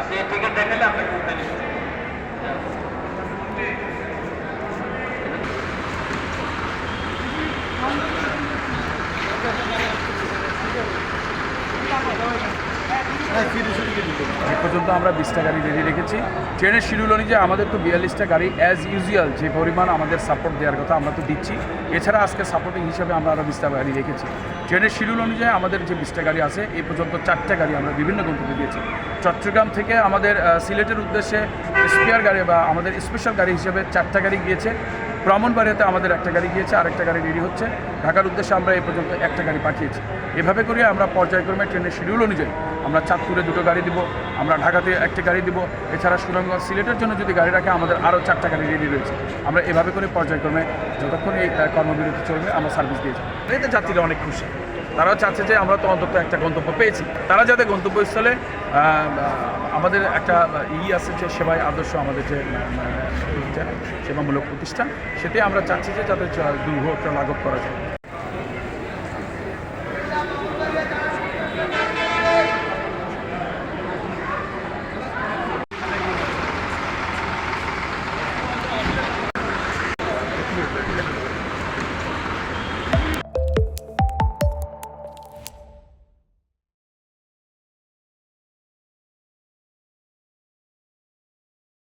আপনি টিকিট দেখালে আপনাকে এ পর্যন্ত আমরা বিশটা গাড়ি রেডি রেখেছি। ট্রেনের শিডিউল অনুযায়ী আমাদের তো বিয়াল্লিশটা গাড়ি অ্যাজ ইউজুয়াল যে পরিমাণ আমাদের সাপোর্ট দেওয়ার কথা আমরা তো দিচ্ছি। এছাড়া আজকে সাপোর্টিং হিসাবে আমরা আরও বিশটা গাড়ি রেখেছি। ট্রেনের শিডিউল অনুযায়ী আমাদের যে বিশটা গাড়ি আছে এই পর্যন্ত চারটা গাড়ি আমরা বিভিন্ন গন্তব্যে দিয়েছি। চট্টগ্রাম থেকে আমাদের সিলেটের উদ্দেশ্যে স্পেয়ার গাড়ি বা আমাদের স্পেশাল গাড়ি হিসেবে চারটা গাড়ি গিয়েছে। ব্রাহ্মণবাড়িয়াতে আমাদের একটা গাড়ি গিয়েছে, আরেকটা গাড়ি রেডি হচ্ছে। ঢাকার উদ্দেশ্যে আমরা এই পর্যন্ত একটা গাড়ি পাঠিয়েছি। এভাবে করে আমরা পর্যায়ক্রমে ট্রেনের শিডিউল অনুযায়ী আমরা চাঁদপুরে দুটো গাড়ি দিব, আমরা ঢাকাতে একটা গাড়ি দিব। এছাড়া সুনামগঞ্জ সিলেটের জন্য যদি গাড়ি রাখে, আমাদের আরও চারটা গাড়ি রেডি রয়েছে। আমরা এভাবে করে পর্যায়ক্রমে যতক্ষণ এই কর্মবিরতি চলবে, আমরা সার্ভিস দিয়ে যাব। এতে যাত্রীরা অনেক খুশি। তারাও চাচ্ছে যে আমরা তো অন্তত একটা গন্তব্য পেয়েছি। তারা যাতে গন্তব্যস্থলে আমাদের একটা ই আছে যে সেবায় আদর্শ আমাদের যে যে সেবামূলক প্রতিষ্ঠান, সেটাই আমরা চাচ্ছি যে যাতে দুর্ঘটনা লাঘব করা যায়।